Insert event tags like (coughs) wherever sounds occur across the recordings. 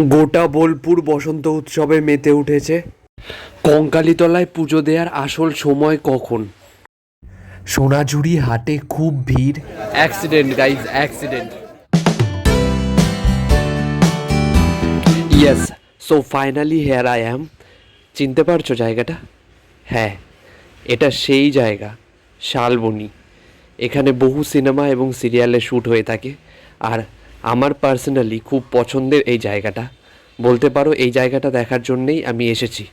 গোটা বোলপুর বসন্ত উৎসবে মেতে উঠেছে। কঙ্কালীতলায় পুজো দেওয়ার আসল সময় কখন? সোনাঝুরি হাটে খুব ভিড়। Accident guys accident yes so finally here I am চিনতে পারছ জায়গাটা? হ্যাঁ এটা সেই জায়গা শালবনি। এখানে বহু সিনেমা এবং সিরিয়ালে শ্যুট হয়ে থাকে। আর আমার পার্সোনালি খুব পছন্দের এই জায়গাটা। বলতে পারো এই জায়গাটা দেখার জন্যেই আমি এসেছি।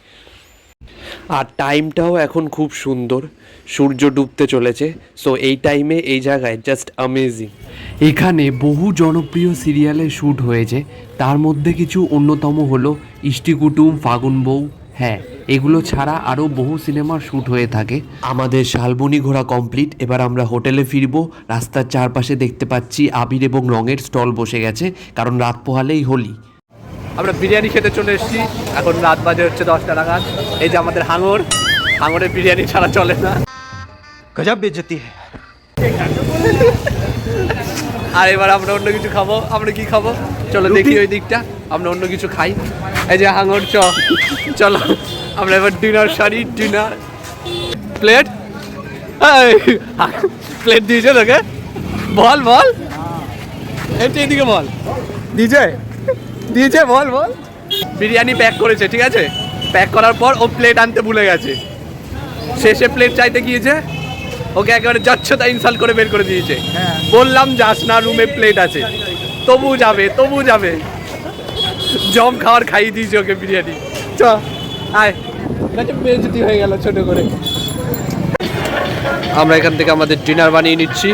আর টাইমটাও এখন খুব সুন্দর। সূর্য ডুবতে চলেছে। সো এই টাইমে এই জায়গায় জাস্ট অ্যামেজিং এখানে বহু জনপ্রিয় সিরিয়ালে শ্যুট হয়েছে। তার মধ্যে কিছু অন্যতম হলো ইষ্টি কুটুম ফাগুন বউ হ্যাঁ এগুলো ছাড়া আরও বহু সিনেমার শ্যুট হয়ে থাকে। আমাদের শালবনি ঘোরা কমপ্লিট এবার আমরা হোটেলে ফিরব। রাস্তার চারপাশে দেখতে পাচ্ছি আবির এবং রঙের স্টল বসে গেছে কারণ রাত পোহালেই হোলি। আমরা বিরিয়ানি খেতে চলে এসেছি এখন রাত বাজে হচ্ছে দশটা নাগাদ। এই যে আমাদের হাঙর হাঙরের বিরিয়ানি ছাড়া চলে না। গজাব বেজতি আর এবার আমরা অন্য কিছু খাব আমরা কি খাব? চলো দেখি ওই দিকটা আমরা অন্য কিছু খাই। এই যে হাঙর চ। চলো আমরা এবার ডিনার সারি ডিনার। প্লেট? প্লেট দিয়েছে তোকে? বল বল। একটু এদিকে বল। দিয়েছে দিয়েছে বল বল। বিরিয়ানি প্যাক করেছে ঠিক আছে? প্যাক করার পর ও প্লেট আনতে ভুলে গেছে। শেষে প্লেট চাইতে গিয়েছে ওকে একেবারে যাচ্ছ তাই ইনসাল্ট করে বের করে দিয়েছে। বললাম যাস না রুমে প্লেট আছে। তবু যাবে তবু যাবে। জম খাওয়ার খাইয়ে দিয়েছে ওকে বিরিয়ানি। চ। আয়। কাছে বেজতি হয়ে গেল ছোট করে। আমরা এখান থেকে আমাদের ডিনার বানিয়ে নিচ্ছি।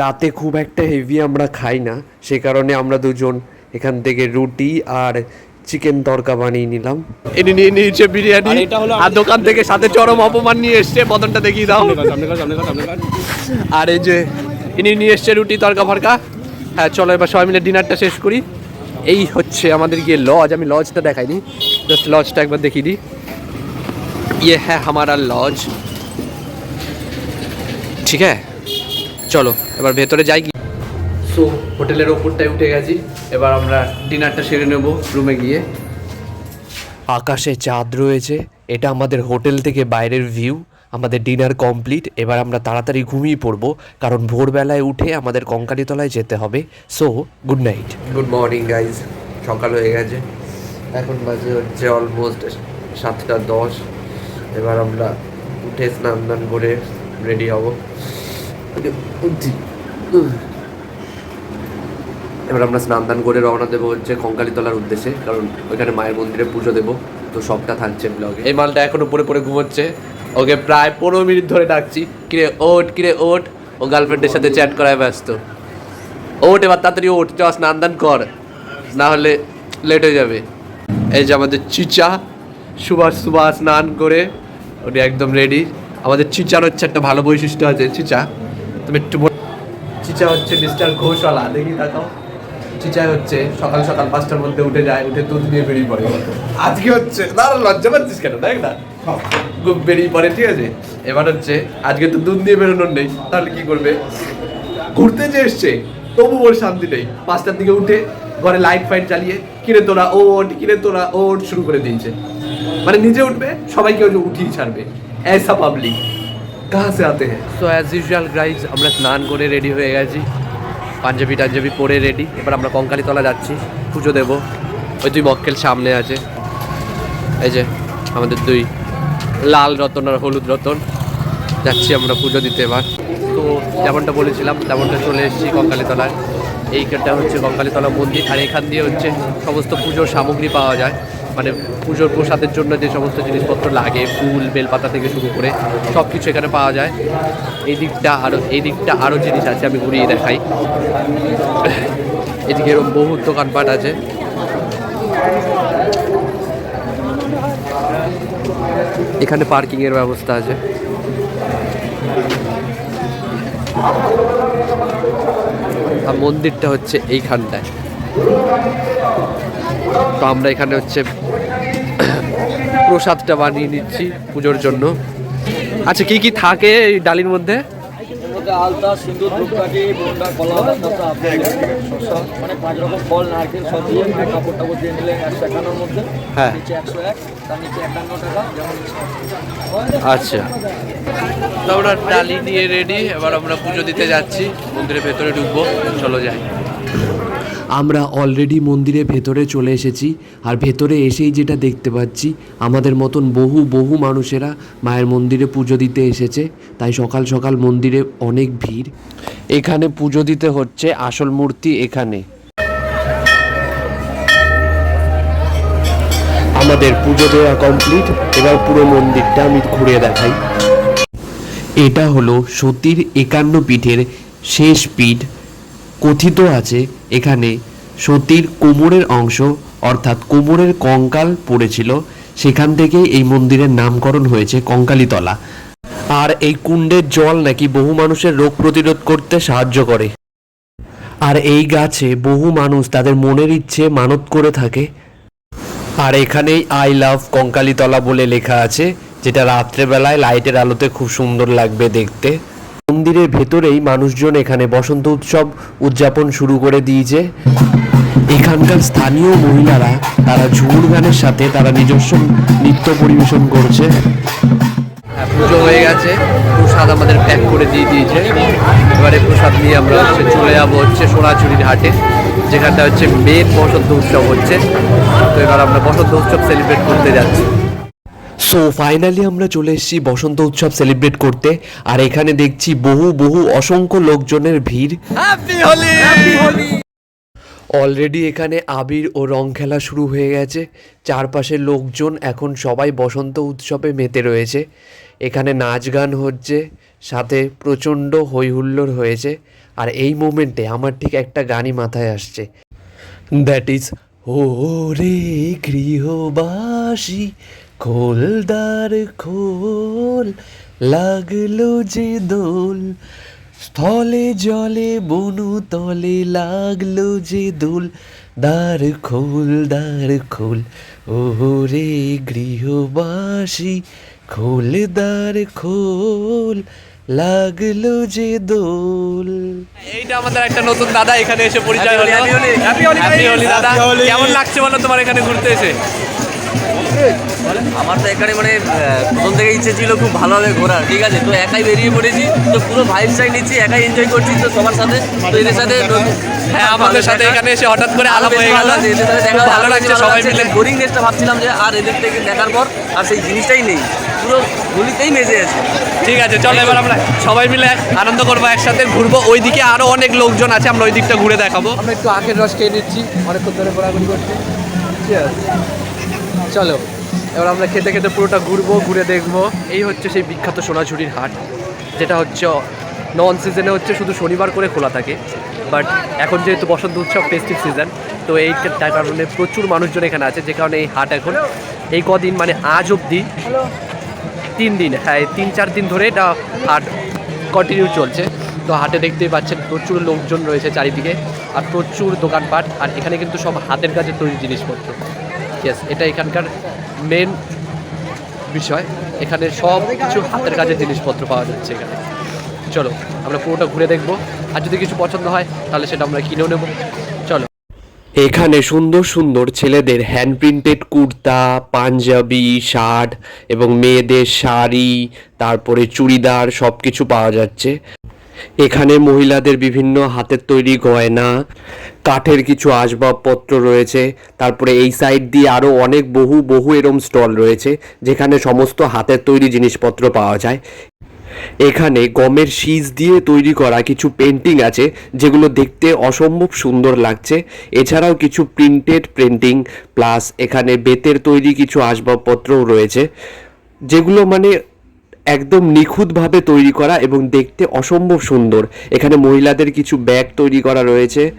রাতে খুব একটা হেভি আমরা খাই না সে কারণে আমরা দুজন এখান থেকে রুটি আর চিকেন তরকা বানিয়ে নিলাম। এনে নিয়ে নিয়েছে বিরিয়ানি। আর দোকান থেকে সাথে চরম অপমান নিয়ে এসছে বদনটা দেখিয়ে দাও। আর এই যে ইনি নিয়ে এসছে রুটি তরকা ফরকা। হ্যাঁ চলো এবার সবাই মিলে ডিনারটা শেষ করি। এই হচ্ছে আমাদের গিয়ে লজ আমি লজটা দেখাইনি। জাস্ট লজটা একবার দেখিয়ে দিই। ইয়ে হ্যাঁ হামারা লজ ঠিক হ্যাঁ চলো, এবার ভেতরে যাই সো হোটেলের ওপরটায় উঠে গেছি। এবার আমরা ডিনারটা সেরে নেব রুমে গিয়ে। আকাশে চাঁদ রয়েছে। এটা আমাদের হোটেল থেকে বাইরের ভিউ আমাদের ডিনার কমপ্লিট এবার আমরা তাড়াতাড়ি ঘুমিয়ে পড়ব কারণ ভোরবেলায় উঠে আমাদের কঙ্কালীতলায় যেতে হবে। So good night good morning guys সকাল হয়ে গেছে। এখন বাজে হচ্ছে অলমোস্ট সাতটা দশ। এবার আমরা উঠে স্নান দান করে রেডি হব। এবার আমরা স্নান দান করে রওনা দেবো হচ্ছে কঙ্কালীতলার উদ্দেশ্যে কারণ ওইখানে মায়ের মন্দিরে পুজো দেবো। তো সবটা থাকছে ব্লগে এই মালটা এখনও পরে পরে ঘুমোচ্ছে। ওকে প্রায় পনেরো মিনিট ধরে ডাকছি। কিরে ওট কিরে ওট ও গার্লফ্রেন্ডের সাথে চ্যাট করায় ব্যস্ত। ওট এবার তাড়াতাড়ি ওট চ স্নান দান কর। না হলে লেট হয়ে যাবে। এই যে আমাদের চিচা, সুভাষ সুভাষ স্নান করে উনি একদম রেডি আমাদের চিচার হচ্ছে একটা ভালো বৈশিষ্ট্য আছে। চিচা, তুমি একটু চিচা হচ্ছে মিস্টার ঘোষওয়ালা দেখি তাকাও। চিচাই হচ্ছে, সকাল সকাল পাঁচটার মধ্যে উঠে যায়, উঠে দুধ নিয়ে বেরিয়ে পড়ে। আজকে হচ্ছে, না লজ্জা পাচ্ছিস কেন, দেখ না। বেরিয়ে পড়ে, ঠিক আছে? এবার হচ্ছে, আজকে তো দুধ নিয়ে বেরোনোর নেই, তাহলে কি করবে? ঘুরতে যে এসছে, তবু ওর শান্তি নেই। পাঁচটার দিকে উঠে ঘরে লাইট ফাইট চালিয়ে, কিরে তোরা ওট কিরে তোরা ওট শুরু করে দিয়েছে। মানে নিজে উঠবে, সবাইকে ওই উঠিয়ে ছাড়বে ऐसा পাবলিক কাহা সে আতে হ্যাঁ সো অ্যাজ ইউজুয়াল গাইজ আমরা স্নান করে রেডি হয়ে গেছি। পাঞ্জাবি টাঞ্জাবি পরে রেডি এবার আমরা কঙ্কালীতলা যাচ্ছি, পুজো দেব। ওই দুই মক্কেল সামনে আছে। এই যে আমাদের দুই লাল রতন আর হলুদ রতন। যাচ্ছি আমরা পুজো দিতে এবার। তো যেমনটা বলেছিলাম, তেমনটা চলে এসেছি কঙ্কালীতলায়। এইখানটা হচ্ছে কঙ্কালীতলা মন্দির, আর এখান দিয়ে হচ্ছে সমস্ত পুজোর সামগ্রী পাওয়া যায়। মানে পুজোর প্রসাদের জন্য যে সমস্ত জিনিসপত্র লাগে, ফুল, বেলপাতা থেকে শুরু করে সব কিছু এখানে পাওয়া যায়। এই দিকটা আরও এই দিকটা আরও জিনিস আছে আমি ঘুরিয়ে দেখাই। এদিকে এরকম বহু দোকানপাট আছে। এখানে পার্কিং এর ব্যবস্থা আছে। আর মন্দিরটা হচ্ছে এইখানটায়। তো আমরা এখানে হচ্ছে (coughs) প্রসাদটা বানিয়ে নিচ্ছি পুজোর জন্য। আচ্ছা কি কি থাকে এই ডালির মধ্যে? আলতা সিন্দুর ধূপকাঠি বোনটা কলা তারপরে শসা মানে পাঁচ রকম ফল নারকেল সব দিয়ে মানে কাপড় টাপড় দিয়ে নিলে একশো একান্নর মধ্যে। হ্যাঁ। নিচে একশো এক তার নিচে একান্ন টাকা যেমন আচ্ছা। তো আমরা ডালি নিয়ে রেডি এবার আমরা পুজো দিতে যাচ্ছি। মন্দিরের ভেতরে ঢুকবো চলো যাই। আমরা অলরেডি মন্দিরের ভেতরে চলে এসেছি। আর ভেতরে এসেই যেটা দেখতে পাচ্ছি, আমাদের মতন বহু বহু মানুষেরা মায়ের মন্দিরে পুজো দিতে এসেছে। তাই সকাল সকাল মন্দিরে অনেক ভিড়। এখানে পুজো দিতে হচ্ছে, আসল মূর্তি এখানে। আমাদের পুজো দেওয়া কমপ্লিট এবার পুরো মন্দিরটা আমি ঘুরে দেখাই। এটা হলো সতীর একান্ন পীঠের শেষ পীঠ। কথিত আছে, এখানে সতীর কোমরের অংশ, অর্থাৎ কোমরের কঙ্কাল পড়েছিল, সেখান থেকেই এই মন্দিরের নামকরণ হয়েছে কঙ্কালীতলা। আর এই কুণ্ডের জল নাকি বহু মানুষের রোগ প্রতিরোধ করতে সাহায্য করে। আর এই গাছে বহু মানুষ তাদের মনের ইচ্ছে মানত করে থাকে। আর এখানেই আই লাভ কঙ্কালীতলা বলে লেখা আছে, যেটা রাত্রেবেলায় লাইটের আলোতে খুব সুন্দর লাগবে দেখতে। মন্দিরের ভেতরেই মানুষজন এখানে বসন্ত উৎসব উদযাপন শুরু করে দিয়েছে। এখানকার স্থানীয় মহিলারা তারা ঝুমুর গানের সাথে তারা নিজস্ব নৃত্য পরিবেশন করছে। হ্যাঁ, পুজো হয়ে গেছে। প্রসাদ আমাদের প্যাক করে দিয়ে দিয়েছে। এবারে প্রসাদ নিয়ে আমরা হচ্ছে চলে যাব হচ্ছে সোনাঝুরির হাটে যেখানটা হচ্ছে মেন বসন্ত উৎসব হচ্ছে। তো এবার আমরা বসন্ত উৎসব সেলিব্রেট করতে যাচ্ছি। সো ফাইনালি আমরা চলে এসেছি বসন্ত উৎসব সেলিব্রেট করতে। আর এখানে দেখছি বহু বহু অসংখ্য লোকজনের ভিড়। অলরেডি এখানে আবির ও রং খেলা শুরু হয়ে গেছে। চারপাশের লোকজন এখন সবাই বসন্ত উৎসবে মেতে রয়েছে। এখানে নাচ গান হচ্ছে সাথে প্রচণ্ড হইহুল্লোড় হয়েছে। আর এই মোমেন্টে আমার ঠিক একটা গানই মাথায় আসছে। দ্যাট ইজ ও রে গৃহবাসী খোলদার খোল লাগল যে দোল। স্থলে জলে বনু তলে লাগল যে দোল। দ্বার খোল দ্বার খোল ও রে গৃহবাসী। খোল দ্বার খোল লাগল যে দোল। এইটা আমাদের একটা নতুন দাদা এখানে এসে পরিচয় হলো। হ্যাপি হোলি দাদা। কেমন লাগছে বলো তোমার এখানে ঘুরতে এসে? আমার তো এখানে মানে প্রথম থেকে ইচ্ছে ছিল খুব ভালোভাবে ঘোরার। ঠিক আছে তো একাই বেরিয়ে পড়েছি তো পুরো ভাইবসটাই নিচ্ছি একাই এনজয় করছি তো সবার সাথে। তো এদের সাথে হ্যাঁ আমাদের সাথে এখানে এসে হঠাৎ করে আলাপ হয়ে গেল। দেখা ভালো লাগছে সবাই মিলে। বোরিং নেসটা ভাবছিলাম যে আর এদের থেকে দেখার পর আর সেই জিনিসটাই নেই। পুরো হোলিতেই মেজে আছে। ঠিক আছে চলো এবার আমরা সবাই মিলে আনন্দ করব একসাথে ঘুরবো। ওইদিকে আরও অনেক লোকজন আছে আমরা ওই দিকটা ঘুরে দেখাবো। আমরা একটু আখের রস খেয়ে নিচ্ছি অনেকক্ষণ ধরে ঘোরাঘুরি করছি। Cheers. চলো, এবার আমরা খেতে খেতে পুরোটা ঘুরবো, ঘুরে দেখব। এই হচ্ছে সেই বিখ্যাত সোনাঝুরির হাট, যেটা হচ্ছে নন সিজনে হচ্ছে শুধু শনিবার করে খোলা থাকে বাট এখন যেহেতু বসন্ত উৎসব ফেস্টিভ সিজন তো এই তার কারণে প্রচুর মানুষজন এখানে আছে, যে কারণে এই হাট এখন এই কদিন মানে আজ অবধি তিন দিন হ্যাঁ তিন চার দিন ধরে এটা হাট কন্টিনিউ চলছে। তো হাটে দেখতেই পাচ্ছেন প্রচুর লোকজন রয়েছে চারিদিকে, আর প্রচুর দোকানপাট, আর এখানে কিন্তু সব হাতের কাজে তৈরি জিনিসপত্র। ইয়েস এটা এখানকার মেন বিষয়। এখানে সব কিছু হাতের কাজের জিনিসপত্র পাওয়া যাচ্ছে এখানে। চলো, আমরা পুরোটা ঘুরে দেখব। আর যদি কিছু পছন্দ হয়, তাহলে সেটা আমরা কিনেও নেব। চলো। এখানে সুন্দর সুন্দর ছেলেদের hand printed kurta, panjabi, shirt এবং মেয়েদের শাড়ি, তারপরে চুড়িদার সব কিছু পাওয়া যাচ্ছে। এখানে মহিলাদের বিভিন্ন হাতের তৈরি গয়না, কাঠের কিছু আসবাবপত্র রয়েছে। তারপরে এই সাইড দিয়ে আরও অনেক বহু বহু এরম স্টল রয়েছে, যেখানে সমস্ত হাতের তৈরি জিনিসপত্র পাওয়া যায়। এখানে গমের শীষ দিয়ে তৈরি করা কিছু পেন্টিং আছে, যেগুলো দেখতে অসম্ভব সুন্দর লাগছে। এছাড়াও কিছু প্রিন্টেড পেন্টিং প্লাস এখানে বেতের তৈরি কিছু আসবাবপত্রও রয়েছে, যেগুলো মানে একদম নিখুঁতভাবে তৈরি করা এবং দেখতে অসম্ভব সুন্দর। এখানে মহিলাদের কিছু ব্যাগ তৈরি করা রয়েছে।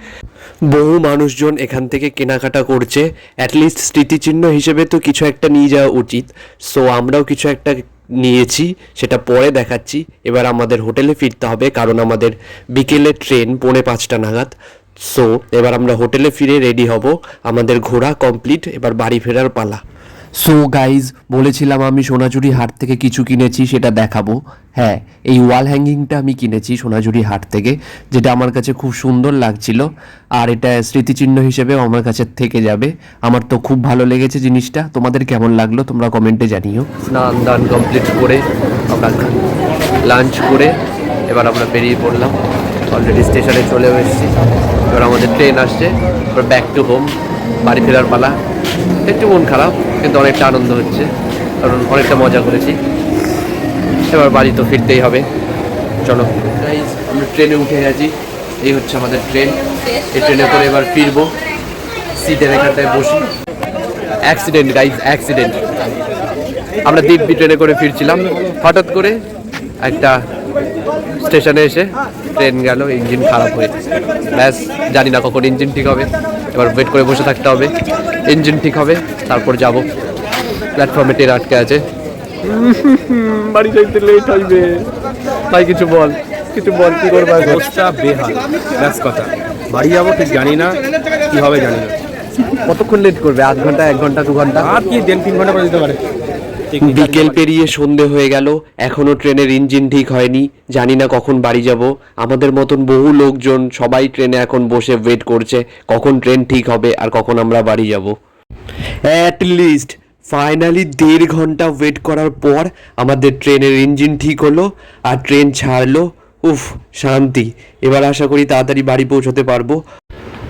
বহু মানুষজন এখান থেকে কেনাকাটা করছে। অ্যাটলিস্ট স্মৃতিচিহ্ন হিসেবে তো কিছু একটা নিয়ে যাওয়া উচিত। সো আমরাও কিছু একটা নিয়েছি, সেটা পরে দেখাচ্ছি। এবার আমাদের হোটেলে ফিরতে হবে, কারণ আমাদের বিকেলে ট্রেন পৌনে পাঁচটা নাগাদ। সো এবার আমরা হোটেলে ফিরে রেডি হব। আমাদের ঘোরা কমপ্লিট, এবার বাড়ি ফেরার পালা। সো গাইজ বলেছিলাম আমি সোনাঝুরি হাট থেকে কিছু কিনেছি, সেটা দেখাবো। হ্যাঁ এই ওয়াল হ্যাঙ্গিংটা আমি কিনেছি সোনাঝুরি হাট থেকে, যেটা আমার কাছে খুব সুন্দর লাগছিল, আর এটা স্মৃতিচিহ্ন হিসেবেও আমার কাছে থেকে যাবে। আমার তো খুব ভালো লেগেছে জিনিসটা। তোমাদের কেমন লাগল তোমরা কমেন্টে জানিও। স্নান দান কমপ্লিট করে, আমরা লাঞ্চ করে, এবার আমরা বেরিয়ে পড়লাম। অলরেডি স্টেশনে চলে এসেছি। এবার আমাদের ট্রেন আসছে। এবার ব্যাক টু হোম বাড়ি ফেরার পালা। একটু মন খারাপ। কিন্তু অনেকটা আনন্দ হচ্ছে, কারণ অনেকটা মজা করেছি। এবার বাড়ি তো ফিরতেই হবে। চলো, আমরা ট্রেনে উঠে গেছি। এই হচ্ছে আমাদের ট্রেন। এই ট্রেনে করে এবার ফিরবো। সিটের এখানটায় বসি। অ্যাক্সিডেন্ট গাইজ অ্যাক্সিডেন্ট আমরা দিব্যি ট্রেনে করে ফিরছিলাম। হঠাৎ করে একটা স্টেশনে এসে ট্রেন গেল, ইঞ্জিন খারাপ হয়ে। ব্যাস, জানি না কখন ইঞ্জিন ঠিক হবে। এবার ওয়েট করে বসে থাকতে হবে। ইঞ্জিন ঠিক হবে তারপর যাব। প্ল্যাটফর্মে ট্রেন আটকে আছে। বাড়ি যাইতে লেট হইবে। তাই কিছু বল কিছু বল কি করব? অবস্থা বেহাল ব্যাস কথা। বাড়ি যাব ঠিক জানি না কি হবে জানি না। কতক্ষণ লেট করবে? আধ ঘণ্টা এক ঘণ্টা দু ঘণ্টা? আর কি দেন তিন ঘণ্টা করে দিতে পারে। বিকেল পেরিয়ে সন্ধে হয়ে গেল এখনও ট্রেনের ইঞ্জিন ঠিক হয়নি জানি না কখন বাড়ি যাব। আমাদের মতন বহু লোকজন সবাই ট্রেনে এখন বসে ওয়েট করছে কখন ট্রেন ঠিক হবে আর কখন আমরা বাড়ি যাব। অ্যাট লিস্ট ফাইনালি দেড় ঘণ্টা ওয়েট করার পর আমাদের ট্রেনের ইঞ্জিন ঠিক হলো আর ট্রেন ছাড়লো। উফ শান্তি। এবার আশা করি তাড়াতাড়ি বাড়ি পৌঁছতে পারব।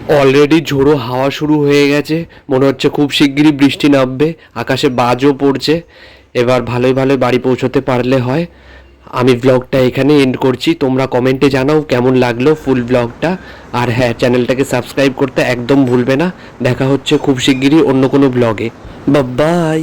অলরেডি ঝোড়ো হাওয়া শুরু হয়ে গেছে। মনে হচ্ছে খুব শিগগিরই বৃষ্টি নামবে। আকাশে বাজও পড়ছে। এবার ভালোই ভালোই বাড়ি পৌঁছতে পারলে হয়। আমি ব্লগটা এখানে এন্ড করছি। তোমরা কমেন্টে জানাও কেমন লাগল ফুল ব্লগটা আর হ্যাঁ চ্যানেলটাকে সাবস্ক্রাইব করতে একদম ভুলবে না। দেখা হচ্ছে খুব শিগগিরই অন্য কোনো ব্লগে বা বাই